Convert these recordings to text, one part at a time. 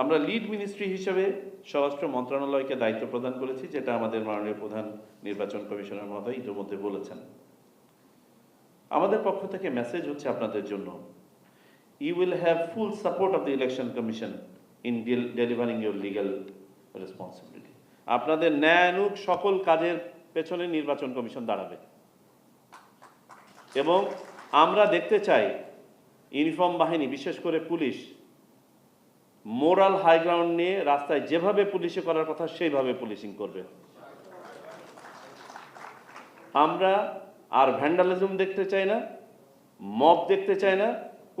আমরা lead ministry হিসেবে স্বরাষ্ট্র মন্ত্রণালয়কে দায়িত্ব প্রদান করেছি, যেটা আমাদের মাননীয় প্রধান নির্বাচন কমিশনার মহোদয় ইতিমধ্যে বলেছেন। আমাদের পক্ষ থেকে মেসেজ হচ্ছে আপনাদের জন্য। You will have full support of the Election Commission in delivering your legal responsibility আপনাদের ন্যায়ানুক সকল কাজের পেছনে নির্বাচন কমিশন দাঁড়াবে। এবং আমরা দেখতে চাই, ইউনিফর্ম বাহিনী, বিশেষ করে পুলিশ মোরাল হাই গ্রাউন্ড নিয়ে রাস্তায় যেভাবে পুলিশে করার কথা, সেইভাবে পুলিশিং করবে। আমরা আর ভ্যান্ডালিজম দেখতে চাই না, মব দেখতে চাই না,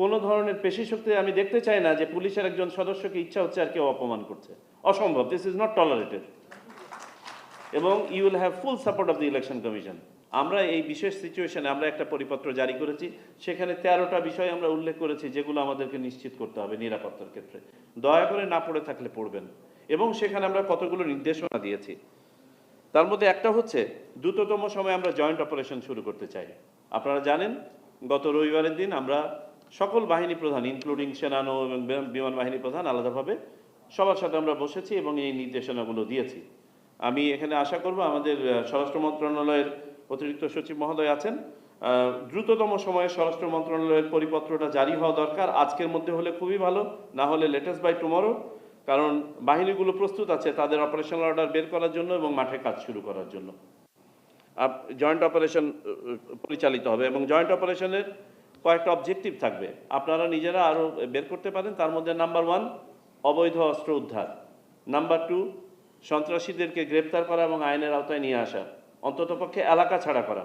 কোনো ধরনের পেশি শক্তি আমি দেখতে চাই না যে পুলিশের একজন সদস্যকে ইচ্ছা হচ্ছে আর কেউ অপমান করছে। অসম্ভব দিস ইজ নট টলারেটেড এবং you will have full support of the Election Commission আমরা এই বিশেষ সিচুয়েশনে আমরা একটা পরিপত্র জারি করেছি। সেখানে তেরোটা বিষয় আমরা উল্লেখ করেছি, যেগুলো আমাদেরকে নিশ্চিত করতে হবে নিরাপত্তার ক্ষেত্রে। দয়া করে না পড়ে থাকলে পড়বেন। এবং সেখানে আমরা কতগুলো নির্দেশনা দিয়েছি। তার মধ্যে একটা হচ্ছে, দ্রুততম সময়ে আমরা জয়েন্ট অপারেশন শুরু করতে চাই। আপনারা জানেন, গত রবিবারের দিন আমরা সকল বাহিনী প্রধান ইনক্লুডিং সেনানো এবং বিমান- বাহিনী প্রধান আলাদাভাবে সবার সাথে আমরা বসেছি এবং এই নির্দেশনাগুলো দিয়েছি। আমি এখানে আশা করব আমাদের স্বরাষ্ট্র মন্ত্রণালয়ের অতিরিক্ত সচিব মহোদয় আছেন। দ্রুততম সময়ে স্বরাষ্ট্র মন্ত্রণালয়ের পরিপত্রটা জারি হওয়া দরকার। আজকের মধ্যে হলে খুবই ভালো, না হলে লেটেস্ট বাই টুমরো কারণ বাহিনীগুলো প্রস্তুত আছে তাদের অপারেশনাল অর্ডার বের করার জন্য এবং মাঠে কাজ শুরু করার জন্য। জয়েন্ট অপারেশন পরিচালিত হবে এবং জয়েন্ট অপারেশনের কয়েকটা অবজেক্টিভ থাকবে। আপনারা নিজেরা আরও বের করতে পারেন, তার মধ্যে নাম্বার ওয়ান অবৈধ অস্ত্র উদ্ধার। নাম্বার টু সন্ত্রাসীদেরকে গ্রেপ্তার করা এবং আইনের আওতায় নিয়ে আসা। অন্ততপক্ষে এলাকা ছাড়া করা।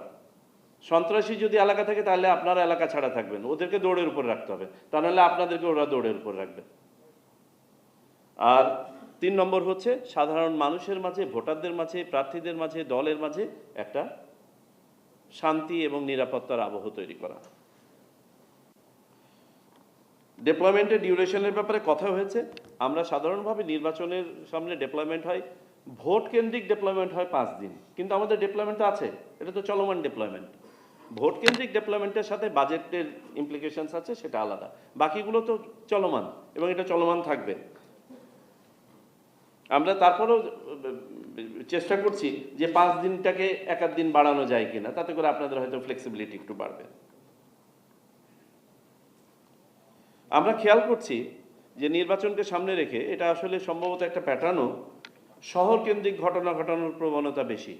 সন্ত্রাসী যদি এলাকা থাকে, তাহলে আপনারা এলাকা ছাড়া থাকবেন। ওদেরকে দৌড়ের উপর রাখতে হবে। তা নাহলে আপনাদেরকে ওরা দৌড়ের উপর রাখবে। আর তিন নম্বর হচ্ছে, সাধারণ মানুষের মাঝে, ভোটারদের মাঝে, প্রার্থীদের মাঝে, দলের মাঝে একটা শান্তি এবং নিরাপত্তার আবহ তৈরি করা। ডেপ্লয়মেন্টের ডিউরেশনের ব্যাপারে কথা হয়েছে। আমরা সাধারণভাবে নির্বাচনের সামনে ডেপ্লয়মেন্ট হয়। ভোট কেন্দ্রিক ডেপ্লয়মেন্ট হয় পাঁচ দিন। কিন্তু আমাদের ডেপ্লয়মেন্ট আছে, এটা তো চলমান ডেপ্লয়মেন্ট ভোট কেন্দ্রিক ডেপ্লয়মেন্টের সাথে বাজেটের ইমপ্লিকেশনস আছে, সেটা আলাদা। বাকিগুলো তো চলমান, এবং এটা চলমান থাকবে। আমরা তারপরেও চেষ্টা করছি যে পাঁচ দিনটাকে এক আধ দিন বাড়ানো যায় কিনা, তাতে করে আপনাদের হয়তো ফ্লেক্সিবিলিটি একটু বাড়বে। আমরা খেয়াল করছি যে নির্বাচনকে সামনে রেখে এটা আসলে সম্ভবত একটা প্যাটার্নও শহর কেন্দ্রিক ঘটনা ঘটানোর প্রবণতা বেশি।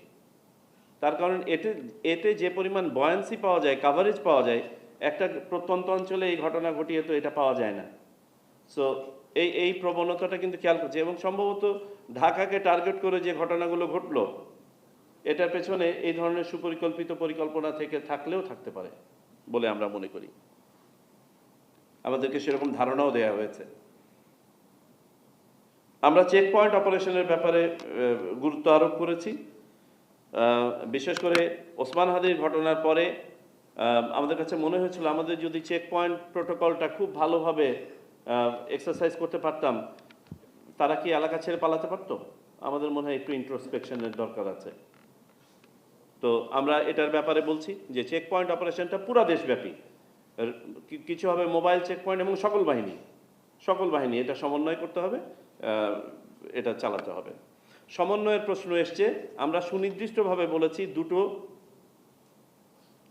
তার কারণ এতে এতে যে পরিমাণ বয়ান্সি পাওয়া যায় কাভারেজ পাওয়া যায়, একটা প্রত্যন্ত অঞ্চলে এই ঘটনা ঘটিয়ে তো এটা পাওয়া যায় না। সো এই এই প্রবণতাটা কিন্তু খেয়াল করছে এবং সম্ভবত ঢাকাকে টার্গেট করে যে ঘটনাগুলো ঘটলো, এটার পেছনে এই ধরনের সুপরিকল্পিত পরিকল্পনা থেকে থাকলেও থাকতে পারে বলে আমরা মনে করি। আমাদেরকে সেরকম ধারণাও দেওয়া হয়েছে। আমরা চেক পয়েন্ট অপারেশনের ব্যাপারে গুরুত্ব আরোপ করেছি। বিশেষ করে ওসমান হাদির ঘটনার পরে আমাদের কাছে মনে হয়েছিল আমাদের যদি চেক পয়েন্ট প্রোটোকলটা খুব ভালোভাবে এক্সারসাইজ করতে পারতাম, তারা কি এলাকা ছেড়ে পালাতে পারতো? আমাদের মনে হয় একটু ইন্ট্রোস্পেকশনের দরকার আছে। তো আমরা এটার ব্যাপারে বলছি যে চেক পয়েন্ট অপারেশনটা পুরা দেশব্যাপী। কিছু হবে মোবাইল চেক পয়েন্ট এবং সকল বাহিনী। সকল বাহিনী, এটা সমন্বয় করতে হবে। এটা চালাতে হবে। সমন্বয়ের প্রশ্ন এসছে, আমরা সুনির্দিষ্টভাবে বলেছি দুটো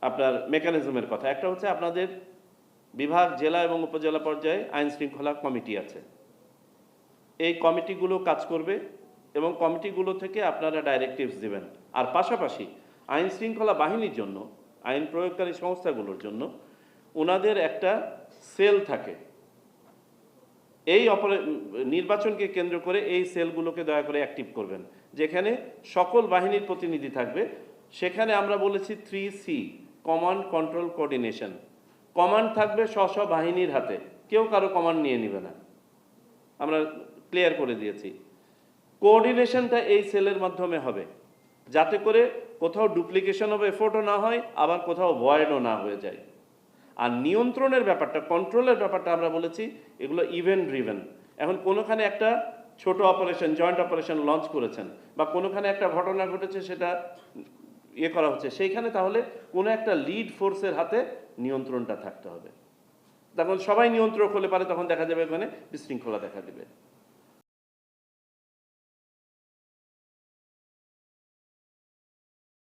আপনার মেকানিজমের কথা। একটা হচ্ছে আপনাদের বিভাগ, জেলা এবং উপজেলা পর্যায়ে আইন শৃঙ্খলা কমিটি আছে। এই কমিটিগুলো কাজ করবে এবং কমিটিগুলো থেকে আপনারা ডাইরেক্টিভস দিবেন। আর পাশাপাশি আইন শৃঙ্খলা বাহিনীর জন্য, আইন প্রয়োগকারী সংস্থাগুলোর জন্য ওনাদের একটা সেল থাকে। এই অপারে নির্বাচনকে কেন্দ্র করে এই সেলগুলোকে দয়া করে অ্যাক্টিভ করবেন। যেখানে সকল বাহিনীর প্রতিনিধি থাকবে, সেখানে আমরা বলেছি three C, command control coordination. Command থাকবে স্ব স্ব বাহিনীর হাতে, কেউ কারও কমান্ড নিয়ে নেবে না। আমরা ক্লিয়ার করে দিয়েছি। কোঅর্ডিনেশনটা এই সেলের মাধ্যমে হবে, যাতে করে কোথাও ডুপ্লিকেশন অফ এফোর্টও না হয়, আবার কোথাও ভয়েডও না হয়ে যায়। আর নিয়ন্ত্রণের ব্যাপারটা কন্ট্রোলের ব্যাপারটা আমরা বলেছি, এগুলো ইভেন্ট ড্রিভেন এখন কোনোখানে একটা ছোট অপারেশন জয়েন্ট অপারেশন লঞ্চ করেছেন বা কোনোখানে একটা ঘটনা ঘটেছে সেটা ইয়ে করা হচ্ছে, সেইখানে তাহলে কোনো একটা লিড ফোর্সের হাতে নিয়ন্ত্রণটা থাকতে হবে। তখন সবাই নিয়ন্ত্রক হলে পারে, তখন দেখা যাবে ওখানে বিশৃঙ্খলা দেখা দেবে।